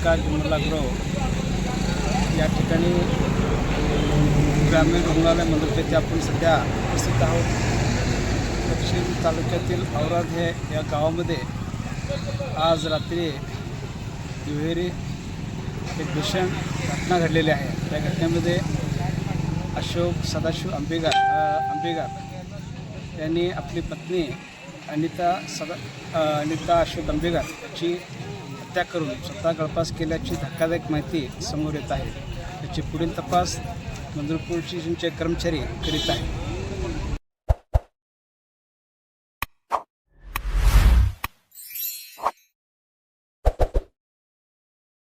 प्रकाश विमलागृह या ठिकाणी ग्रामीण रुग्णालय मंदिर येथे आपण सध्या उपस्थित आहोत. दक्षिण तालुक्यातील औराद हे या गावामध्ये आज रात्री दुहेरी एक भीषण घटना घडलेली आहे. त्या घटनेमध्ये अशोक सदाशिव आंबेगार अंबेगार आंबेगार यांनी आपली पत्नी अनिता सदा अनिता अशोक आंबेगार याची हत्या करून स्वतः गळपास केल्याची धक्कादायक माहिती समोर येत आहे. त्याची पुढील तपास मंजूर पोलीस स्टेशनचे कर्मचारी करीत आहेत.